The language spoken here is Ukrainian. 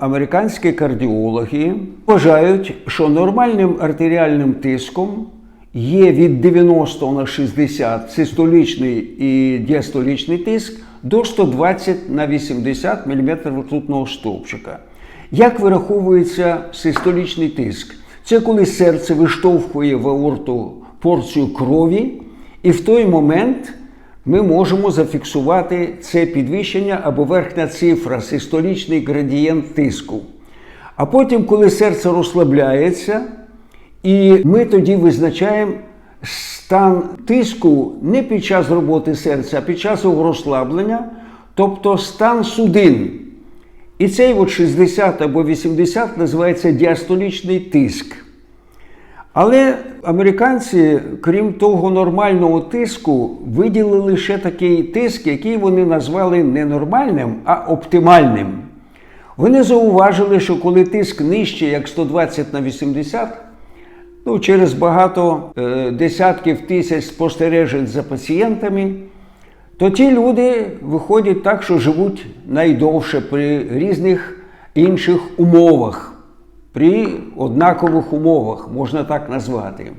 Американські кардіологи вважають, що нормальним артеріальним тиском є від 90 на 60 систолічний і діастолічний тиск до 120 на 80 мм ртутного стовпчика. Як вираховується систолічний тиск? Це коли серце виштовхує в аорту порцію крові, і в той момент ми можемо зафіксувати це підвищення або верхня цифра, систолічний градієнт тиску. А потім, коли серце розслабляється, і ми тоді визначаємо стан тиску не під час роботи серця, а під час його розслаблення, тобто стан судин. І цей от 60 або 80 називається діастолічний тиск. Але американці, крім того нормального тиску, виділили ще такий тиск, який вони назвали не нормальним, а оптимальним. Вони зауважили, що коли тиск нижче, як 120 на 80, ну, через багато е, десятків тисяч спостережень за пацієнтами, то ті люди виходять так, що живуть найдовше при різних інших умовах, при однакових умовах, можна так назвати.